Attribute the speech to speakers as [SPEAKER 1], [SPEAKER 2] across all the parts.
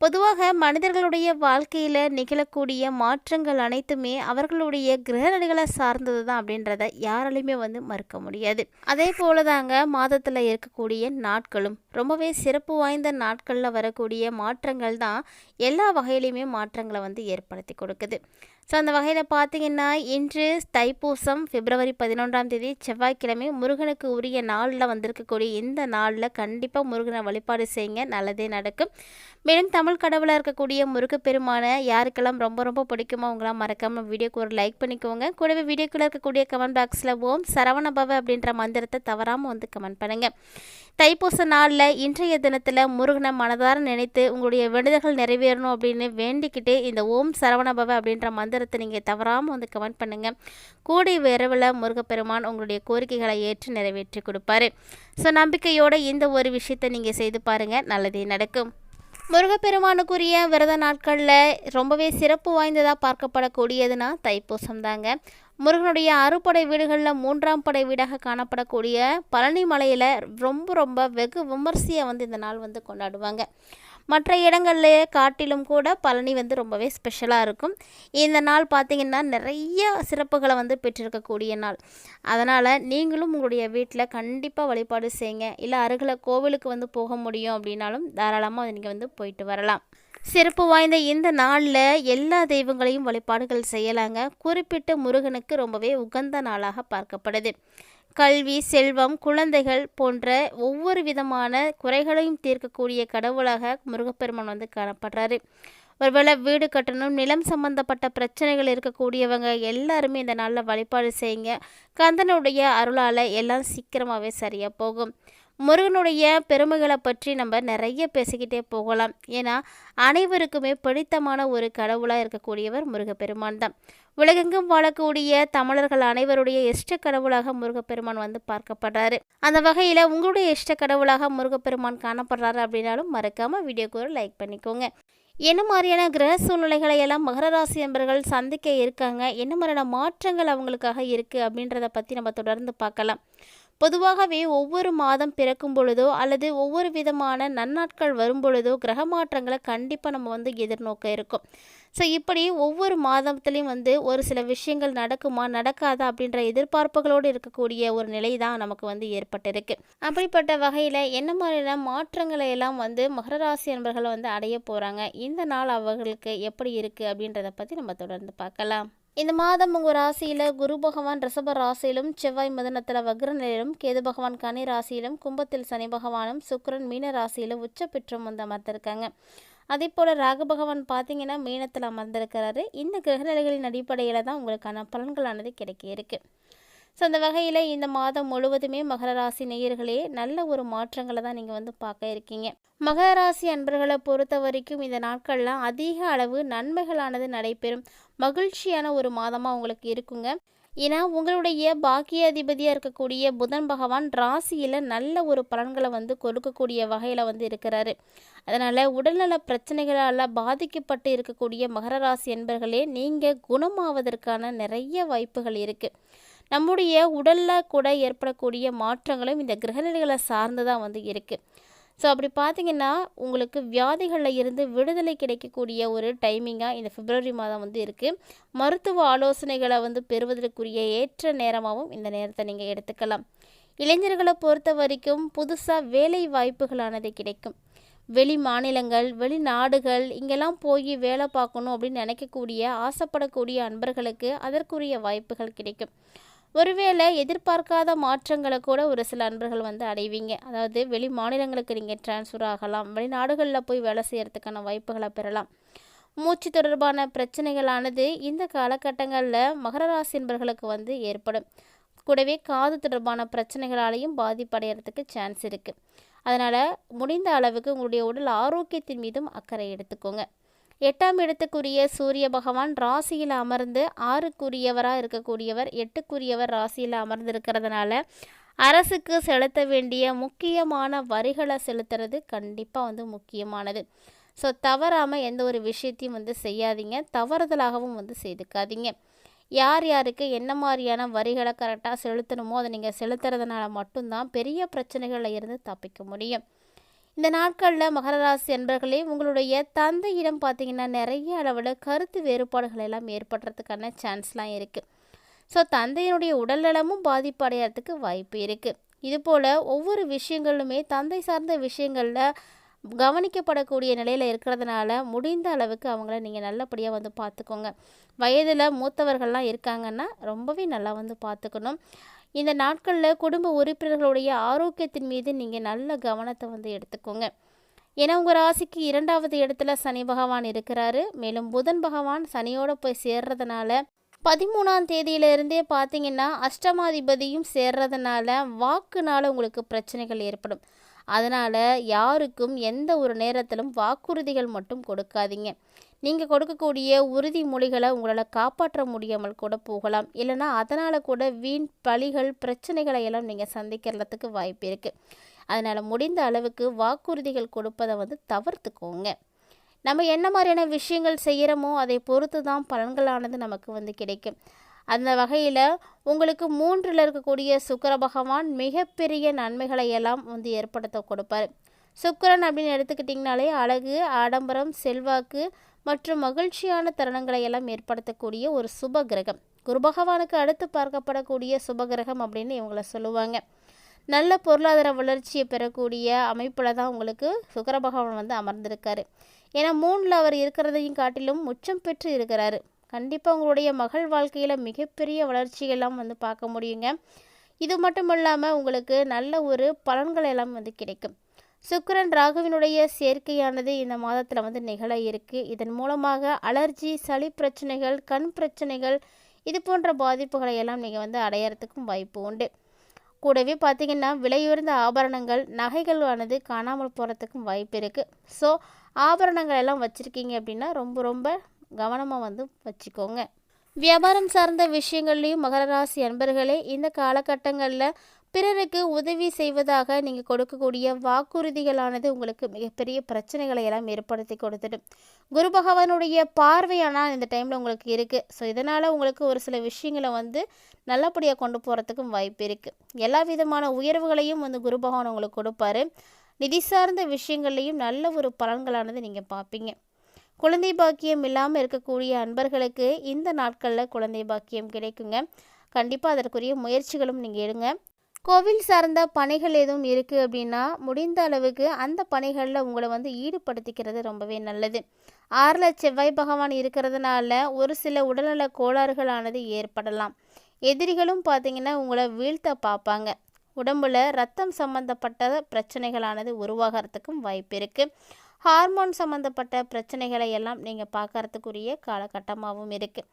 [SPEAKER 1] பொதுவாக மனிதர்களுடைய வாழ்க்கையில் நிகழக்கூடிய மாற்றங்கள் அனைத்துமே அவர்களுடைய கிரகநிலைகளை சார்ந்தது தான் அப்படின்றத யாராலையுமே வந்து மறுக்க முடியாது. அதே போல தாங்க மாதத்தில் இருக்கக்கூடிய நாட்களும் ரொம்பவே சிறப்பு வாய்ந்த நாட்களில் வரக்கூடிய மாற்றங்கள் தான் எல்லா வகையிலையுமே மாற்றங்களை வந்து ஏற்படுத்தி கொடுக்குது. ஸோ அந்த வகையில் பார்த்தீங்கன்னா இன்று தைப்பூசம் பிப்ரவரி பதினொன்றாம் தேதி செவ்வாய்க்கிழமை முருகனுக்கு உரிய நாளில் வந்திருக்கக்கூடிய இந்த நாளில் கண்டிப்பாக முருகனை வழிபாடு செய்யுங்க. நல்லதே நடக்கும். மேலும் தமிழ் கடவுளாக இருக்கக்கூடிய முருகப்பெருமானை யாருக்கெல்லாம் ரொம்ப ரொம்ப பிடிக்குமோ அவங்களாம் மறக்காமல் வீடியோக்கு ஒரு லைக் பண்ணிக்கோங்க. கூடவே வீடியோக்குள்ளே இருக்கக்கூடிய கமெண்ட் பாக்ஸில் ஓம் சரவணபவ அப்படின்ற மந்திரத்தை தவறாமல் வந்து கமெண்ட் பண்ணுங்கள் தைப்பூச நாளில் இன்றைய தினத்தில் முருகனை மனதார நினைத்து உங்களுடைய வேண்டுதல்கள் நிறைவேறணும் அப்படின்னு வேண்டிக்கிட்டு இந்த ஓம் சரவணபவ அப்படின்ற மந்திர மந்திரத்தை நீங்கள் தவறாமல் வந்து கமெண்ட் பண்ணுங்கள் கூடிய விரைவில் முருகப்பெருமான் உங்களுடைய கோரிக்கைகளை ஏற்று நிறைவேற்றி கொடுப்பாரு. ஸோ நம்பிக்கையோடு இந்த ஒரு விஷயத்தை நீங்கள் செய்து பாருங்கள் நல்லதே நடக்கும். முருகப்பெருமானுக்குரிய விரத நாட்களில் ரொம்பவே சிறப்பு வாய்ந்ததாக பார்க்கப்படக்கூடியதுன்னா தைப்பூசம் தாங்க. முருகனுடைய அறுபடை வீடுகளில் மூன்றாம் படை வீடாக காணப்படக்கூடிய பழனி மலையில் ரொம்ப ரொம்ப வெகு விமர்சையாக வந்து இந்த நாள் வந்து கொண்டாடுவாங்க. மற்ற இடங்களில் காட்டிலும் கூட பழனி வந்து ரொம்பவே ஸ்பெஷலாக இருக்கும். இந்த நாள் பார்த்திங்கன்னா நிறைய சிறப்புகளை வந்து பெற்றிருக்கக்கூடிய நாள். அதனால் நீங்களும் உங்களுடைய வீட்டில் கண்டிப்பாக வழிபாடு செய்யுங்க இல்லை அருகில் கோவிலுக்கு வந்து போக முடியும் அப்படின்னாலும் தாராளமாக நீங்கள் வந்து போயிட்டு வரலாம். சிறப்பு வாய்ந்த இந்த நாளில் எல்லா தெய்வங்களையும் வழிபாடுகள் செய்யலாங்க. குறிப்பிட்ட முருகனுக்கு ரொம்பவே உகந்த நாளாக பார்க்கப்படுது. கல்வி செல்வம் குழந்தைகள் போன்ற ஒவ்வொரு விதமான குறைகளையும் தீர்க்கக்கூடிய கடவுளாக முருகப்பெருமான் வந்து காணப்படுறாரு. ஒருவேளை வீடு கட்டணும் நிலம் சம்பந்தப்பட்ட பிரச்சனைகள் இருக்கக்கூடியவங்க எல்லாருமே இந்த நாளில் வழிபாடு செய்யுங்க. கந்தனுடைய அருளால் எல்லாம் சீக்கிரமாகவே சரியாக போகும். முருகனுடைய பெருமைகளை பற்றி நம்ம நிறைய பேசிக்கிட்டே போகலாம். ஏன்னா அனைவருக்குமே பிடித்தமான ஒரு கடவுளாக இருக்கக்கூடியவர் முருகப்பெருமான் தான். உலகெங்கும் வாழக்கூடிய தமிழர்கள் அனைவருடைய இஷ்ட கடவுளாக முருகப்பெருமான் வந்து பார்க்கப்படுறாரு. அந்த வகையில் உங்களுடைய இஷ்ட கடவுளாக முருகப்பெருமான் காணப்படுறாரு அப்படின்னாலும் மறக்காமல் வீடியோக்கு ஒரு லைக் பண்ணிக்கோங்க. என்ன மாதிரியான கிரக சூழ்நிலைகளை எல்லாம் மகர ராசி நண்பர்கள் சந்திக்க இருக்காங்க? என்ன மாதிரியான மாற்றங்கள் அவங்களுக்காக இருக்குது அப்படின்றத பற்றி நம்ம தொடர்ந்து பார்க்கலாம். பொதுவாகவே ஒவ்வொரு மாதம் பிறக்கும் பொழுதோ அல்லது ஒவ்வொரு விதமான நன்னாட்கள் வரும் பொழுதோ கிரக மாற்றங்களை கண்டிப்பாக நம்ம வந்து எதிர்நோக்க இருக்கும். ஸோ இப்படி ஒவ்வொரு மாதத்துலேயும் வந்து ஒரு சில விஷயங்கள் நடக்குமா நடக்காதா அப்படின்ற எதிர்பார்ப்புகளோடு இருக்கக்கூடிய ஒரு நிலை தான் நமக்கு வந்து ஏற்பட்டிருக்கு. அப்படிப்பட்ட வகையில் என்ன மாதிரியான மாற்றங்களை எல்லாம் வந்து மகர ராசி நண்பர்கள் வந்து அடைய போகிறாங்க இந்த நாள் அவர்களுக்கு எப்படி இருக்குது அப்படின்றத பற்றி நம்ம தொடர்ந்து பார்க்கலாம். இந்த மாதம் உங்கள் ராசியில் குரு பகவான் ரிஷப ராசியிலும் செவ்வாய் மிதனத்தில் வக்ர நிலையிலும் கேது பகவான் கனி ராசியிலும் கும்பத்தில் சனி பகவானும் சுக்கரன் மீன ராசியிலும் உச்ச பெற்றும் வந்து அமர்ந்திருக்காங்க. அதே போல் ராகு பகவான் பார்த்தீங்கன்னா மீனத்தில் அமர்ந்திருக்கிறாரு. இந்த கிரகநிலைகளின் அடிப்படையில் தான் உங்களுக்கான பலன்களானது கிடைக்க இருக்குது ஸோ அந்த வகையில் இந்த மாதம் முழுவதுமே மகர ராசி நேயர்களே நல்ல ஒரு மாற்றங்களை தான் நீங்கள் வந்து பார்க்க இருக்கீங்க. மகர ராசி அன்பர்களை பொறுத்த வரைக்கும் இந்த நாட்களில் அதிக அளவு நன்மைகளானது நடைபெறும். மகிழ்ச்சியான ஒரு மாதமாக உங்களுக்கு இருக்குங்க. ஏன்னா உங்களுடைய பாக்கிய அதிபதியாக இருக்கக்கூடிய புதன் பகவான் ராசியில் நல்ல ஒரு பலன்களை வந்து கொடுக்கக்கூடிய வகையில் வந்து இருக்கிறாரு. அதனால் உடல்நல பிரச்சனைகளால் பாதிக்கப்பட்டு இருக்கக்கூடிய மகர ராசி என்பர்களே நீங்கள் குணமாவதற்கான நிறைய வாய்ப்புகள் இருக்குது நம்முடைய உடலில் கூட ஏற்படக்கூடிய மாற்றங்களும் இந்த கிரகநிலைகளை சார்ந்து தான் வந்து இருக்குது ஸோ அப்படி பார்த்தீங்கன்னா உங்களுக்கு வியாதிகளில் இருந்து விடுதலை கிடைக்கக்கூடிய ஒரு டைமிங்காக இந்த பிப்ரவரி மாதம் வந்து இருக்குது மருத்துவ ஆலோசனைகளை வந்து பெறுவதற்குரிய ஏற்ற நேரமாகவும் இந்த நேரத்தை நீங்கள் எடுத்துக்கலாம். இளைஞர்களை பொறுத்த வரைக்கும் புதுசாக வேலை வாய்ப்புகளானது கிடைக்கும். வெளி மாநிலங்கள் வெளிநாடுகள் இங்கெல்லாம் போய் வேலை பார்க்கணும் அப்படின்னு நினைக்கக்கூடிய ஆசைப்படக்கூடிய அன்பர்களுக்கு அதற்குரிய வாய்ப்புகள் கிடைக்கும். ஒருவேளை எதிர்பார்க்காத மாற்றங்களை கூட ஒரு சில அன்பர்கள் வந்து அடைவீங்க. அதாவது வெளி மாநிலங்களுக்கு நீங்கள் டிரான்ஸ்ஃபர் ஆகலாம் வெளிநாடுகளில் போய் வேலை செய்கிறதுக்கான வாய்ப்புகளை பெறலாம். மூச்சு தொடர்பான பிரச்சனைகளானது இந்த காலகட்டங்களில் மகர ராசி என்பர்களுக்கு வந்து ஏற்படும். கூடவே காது தொடர்பான பிரச்சனைகளாலையும் பாதிப்படைகிறதுக்கு சான்ஸ் இருக்குது அதனால் முடிந்த அளவுக்கு உங்களுடைய உடல் ஆரோக்கியத்தின் மீதும் அக்கறை எடுத்துக்கோங்க. எட்டாம் இடத்துக்குரிய சூரிய பகவான் ராசியில் அமர்ந்து ஆறுக்குரியவராக இருக்கக்கூடியவர் எட்டுக்குரியவர் ராசியில் அமர்ந்திருக்கிறதுனால அரசுக்கு செலுத்த வேண்டிய முக்கியமான வரிகளை செலுத்துறது கண்டிப்பாக வந்து முக்கியமானது. ஸோ தவறாமல் எந்த ஒரு விஷயத்தையும் வந்து செய்யாதீங்க. தவறுதலாகவும் வந்து செய்துக்காதீங்க. யார் யாருக்கு என்ன மாதிரியான வரிகளை கரெக்டாக செலுத்தணுமோ அதை நீங்கள் செலுத்துறதுனால மட்டும்தான் பெரிய பிரச்சனைகளில் இருந்து தப்பிக்க முடியும். இந்த நாட்களில் மகர ராசி அன்பர்களே உங்களுடைய தந்தையிடம் பார்த்தீங்கன்னா நிறைய அளவில் கருத்து வேறுபாடுகள் எல்லாம் ஏற்படுறதுக்கான சான்ஸ்லாம் இருக்குது ஸோ தந்தையினுடைய உடல்நலமும் பாதிப்பு அடையிறதுக்கு வாய்ப்பு இருக்குது இதுபோல் ஒவ்வொரு விஷயங்களுமே தந்தை சார்ந்த விஷயங்களில் கவனிக்கப்படக்கூடிய நிலையில் இருக்கிறதுனால முடிந்த அளவுக்கு அவங்கள நீங்கள் நல்லபடியாக வந்து பார்த்துக்கோங்க வயதில் மூத்தவர்கள்லாம் இருக்காங்கன்னா ரொம்பவே நல்லா வந்து பார்த்துக்கணும் இந்த நாட்களில் குடும்ப உறுப்பினர்களுடைய ஆரோக்கியத்தின் மீது நீங்கள் நல்ல கவனத்தை வந்து எடுத்துக்கோங்க. ஏன்னா உங்கள் ராசிக்கு இரண்டாவது இடத்துல சனி பகவான் இருக்கிறாரு. மேலும் புதன் பகவான் சனியோடு போய் சேர்றதுனால பதிமூணாம் தேதியிலிருந்தே பார்த்தீங்கன்னா அஷ்டமாதிபதியும் சேர்றதுனால வாக்குனால உங்களுக்கு பிரச்சனைகள் ஏற்படும். அதனால் யாருக்கும் எந்த ஒரு நேரத்திலும் வாக்குறுதிகள் மட்டும் கொடுக்காதீங்க. நீங்கள் கொடுக்கக்கூடிய உறுதிமொழிகளை உங்களால் காப்பாற்ற முடியாமல் கூட போகலாம். இல்லைனா அதனால் கூட வீண் பழிகள் பிரச்சனைகளை எல்லாம் நீங்கள் சந்திக்கிறதுக்கு வாய்ப்பு இருக்குது அதனால் முடிந்த அளவுக்கு வாக்குறுதிகள் கொடுப்பதை வந்து தவிர்த்துக்கோங்க. நம்ம என்ன மாதிரியான விஷயங்கள் செய்கிறோமோ அதை பொறுத்து தான் பலன்களானது நமக்கு வந்து கிடைக்கும். அந்த வகையில் உங்களுக்கு மூன்றில் இருக்கக்கூடிய சுக்கர பகவான் மிகப்பெரிய நன்மைகளை எல்லாம் வந்து ஏற்படுத்த கொடுப்பார். சுக்கரன் அப்படின்னு எடுத்துக்கிட்டிங்கனாலே அழகு ஆடம்பரம் செல்வாக்கு மற்றும் மகிழ்ச்சியான தருணங்களை எல்லாம் ஏற்படுத்தக்கூடிய ஒரு சுப கிரகம். குரு பகவானுக்கு அடுத்து பார்க்கப்படக்கூடிய சுப கிரகம் அப்படின்னு இவங்கள சொல்லுவாங்க. நல்ல பொருளாதார வளர்ச்சியை பெறக்கூடிய அமைப்பில் தான் உங்களுக்கு சுக்கர பகவான் வந்து அமர்ந்திருக்காரு. ஏன்னா மூணில் அவர் இருக்கிறதையும் காட்டிலும் உச்சம் பெற்று இருக்கிறாரு. கண்டிப்பாக உங்களுடைய மகள் வாழ்க்கையில் மிகப்பெரிய வளர்ச்சிகள்லாம் வந்து பார்க்க முடியுங்க. இது மட்டும் இல்லாமல் உங்களுக்கு நல்ல ஒரு பலன்கள் எல்லாம் வந்து கிடைக்கும். சுக்கரன் ராகுவினுடைய சேர்க்கையானது இந்த மாதத்தில் வந்து நிகழ இருக்குது இதன் மூலமாக அலர்ஜி சளி பிரச்சனைகள் கண் பிரச்சனைகள் இது போன்ற பாதிப்புகளை எல்லாம் நீங்கள் வந்து அடையிறதுக்கும் வாய்ப்பு உண்டு. கூடவே பார்த்திங்கன்னா விலையுயர்ந்த ஆபரணங்கள் நகைகளானது காணாமல் போகிறதுக்கும் வாய்ப்பு இருக்குது ஸோ ஆபரணங்கள் எல்லாம் வச்சுருக்கீங்க அப்படின்னா ரொம்ப ரொம்ப கவனமாக வந்து வச்சுக்கோங்க. வியாபாரம் சார்ந்த விஷயங்கள்லையும் மகர ராசி அன்பர்களே இந்த காலகட்டங்களில் பிறருக்கு உதவி செய்வதாக நீங்கள் கொடுக்கக்கூடிய வாக்குறுதிகளானது உங்களுக்கு மிகப்பெரிய பிரச்சனைகளை எல்லாம் ஏற்படுத்தி கொடுத்துடும். குரு பகவானுடைய பார்வையானால் இந்த டைமில் உங்களுக்கு இருக்குது ஸோ இதனால் உங்களுக்கு ஒரு சில விஷயங்களை வந்து நல்லபடியாக கொண்டு போகிறதுக்கும் வாய்ப்பு இருக்குது எல்லா விதமான உயர்வுகளையும் வந்து குரு பகவான் உங்களுக்கு கொடுப்பாரு. நிதி சார்ந்த விஷயங்கள்லையும் நல்ல ஒரு பலன்களானது நீங்கள் பார்ப்பீங்க. குழந்தை பாக்கியம் இல்லாமல் இருக்கக்கூடிய அன்பர்களுக்கு இந்த நாட்களில் குழந்தை பாக்கியம் கிடைக்குங்க. கண்டிப்பாக அதற்குரிய முயற்சிகளும் நீங்கள் எடுங்க. கோவில் சார்ந்த பணிகள் எதுவும் இருக்குது அப்படின்னா முடிந்த அளவுக்கு அந்த பணிகளில் உங்களை வந்து ஈடுபடுத்திக்கிறது ரொம்பவே நல்லது. ஆறில் செவ்வாய் பகவான் இருக்கிறதுனால ஒரு சில உடல்நல கோளாறுகளானது ஏற்படலாம். எதிரிகளும் பார்த்தீங்கன்னா உங்களை வீழ்த்த பார்ப்பாங்க. உடம்புல ரத்தம் சம்மந்தப்பட்ட பிரச்சனைகளானது உருவாகிறதுக்கும் வாய்ப்பு இருக்குது ஹார்மோன் சம்மந்தப்பட்ட பிரச்சனைகளை எல்லாம் நீங்கள் பார்க்கறதுக்குரிய காலகட்டமாகவும் இருக்குது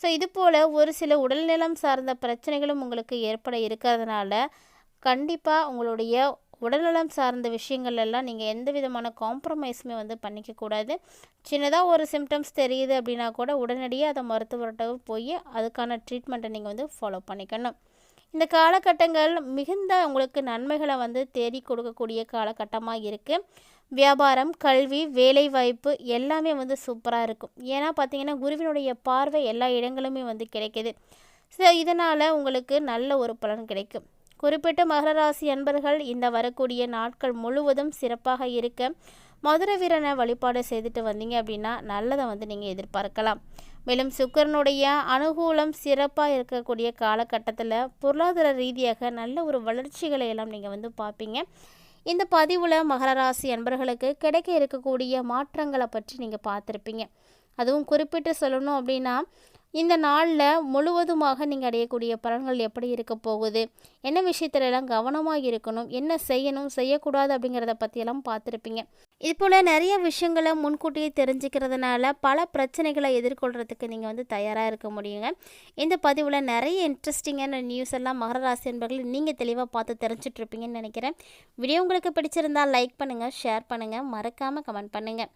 [SPEAKER 1] ஸோ இது போல் ஒரு சில உடல்நலம் சார்ந்த பிரச்சனைகளும் உங்களுக்கு ஏற்பட இருக்கிறதுனால கண்டிப்பாக உங்களுடைய உடல்நலம் சார்ந்த விஷயங்கள் எல்லாம் நீங்கள் எந்த விதமான காம்ப்ரமைஸுமே வந்து பண்ணிக்கக்கூடாது சின்னதாக ஒரு சிம்டம்ஸ் தெரியுது அப்படின்னா கூட உடனடியாக அதை மருத்துவர்கிட்ட போய் அதுக்கான ட்ரீட்மெண்ட்டை நீங்கள் வந்து ஃபாலோ பண்ணிக்கணும். இந்த காலகட்டங்கள் மிகுந்த உங்களுக்கு நன்மைகளை வந்து தேடி கொடுக்கக்கூடிய காலகட்டமாக இருக்குது வியாபாரம் கல்வி வேலைவாய்ப்பு எல்லாமே வந்து சூப்பராக இருக்கும். ஏன்னா பார்த்தீங்கன்னா குருவினுடைய பார்வை எல்லா இடங்களுமே வந்து கிடைக்கிது. ஸோ இதனால் உங்களுக்கு நல்ல ஒரு பலன் கிடைக்கும். குறிப்பிட்ட மகர ராசி அன்பர்கள் இந்த வரக்கூடிய நாட்கள் முழுவதும் சிறப்பாக இருக்க மதுரை வீரனை வழிபாடு செய்துட்டு வந்தீங்க அப்படின்னா நல்லதை வந்து நீங்கள் எதிர்பார்க்கலாம். மேலும் சுக்கரனுடைய அனுகூலம் சிறப்பாக இருக்கக்கூடிய காலகட்டத்தில் பொருளாதார ரீதியாக நல்ல ஒரு வளர்ச்சிகளை எல்லாம் நீங்கள் வந்து பார்ப்பீங்க. இந்த பதிவில் மகர ராசி அன்பர்களுக்கு கிடைக்க இருக்கக்கூடிய மாற்றங்களை பற்றி நீங்கள் பார்த்துருப்பீங்க. அதுவும் குறிப்பிட்டு சொல்லணும் அப்படின்னா இந்த நாளில் முழுவதுமாக நீங்கள் அடையக்கூடிய பலன்கள் எப்படி இருக்க போகுது? என்ன விஷயத்துலலாம் கவனமாக இருக்கணும்? என்ன செய்யணும்? செய்யக்கூடாது அப்படிங்கிறத பற்றியெல்லாம் பார்த்துருப்பீங்க. இது போல் நிறைய விஷயங்களை முன்கூட்டியே தெரிஞ்சுக்கிறதுனால பல பிரச்சனைகளை எதிர்கொள்கிறதுக்கு நீங்கள் வந்து தயாராக இருக்க முடியுங்க. இந்த பதிவில் நிறைய இன்ட்ரெஸ்டிங்கான நியூஸ் எல்லாம் மகர ராசி என்பர்கள் நீங்கள் தெளிவாக பார்த்து தெரிஞ்சிட்ருப்பீங்கன்னு நினைக்கிறேன். வீடியோ உங்களுக்கு பிடிச்சிருந்தால் லைக் பண்ணுங்கள் ஷேர் பண்ணுங்கள் மறக்காமல் கமெண்ட் பண்ணுங்கள்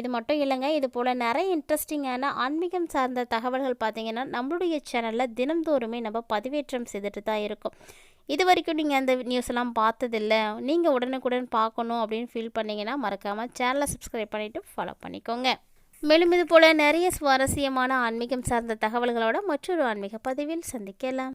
[SPEAKER 1] இது மட்டும் இல்லைங்க இது போல் நிறைய இன்ட்ரெஸ்டிங்கான ஆன்மீகம் சார்ந்த தகவல்கள் பார்த்திங்கன்னா நம்மளுடைய சேனலில் தினந்தோறுமே நம்ம பதிவேற்றம் செய்துட்டு தான் இருக்கும். இது வரைக்கும் நீங்கள் அந்த நியூஸ்லாம் பார்த்ததில்ல. நீங்கள் உடனுக்குடன் பார்க்கணும் அப்படின்னு ஃபீல் பண்ணிங்கன்னா மறக்காமல் சேனலை சப்ஸ்கிரைப் பண்ணிவிட்டு ஃபாலோ பண்ணிக்கோங்க. மேலும் இது போல் நிறைய சுவாரஸ்யமான ஆன்மீகம் சார்ந்த தகவல்களோட மற்றொரு ஆன்மீக பதிவில் சந்திக்கலாம்.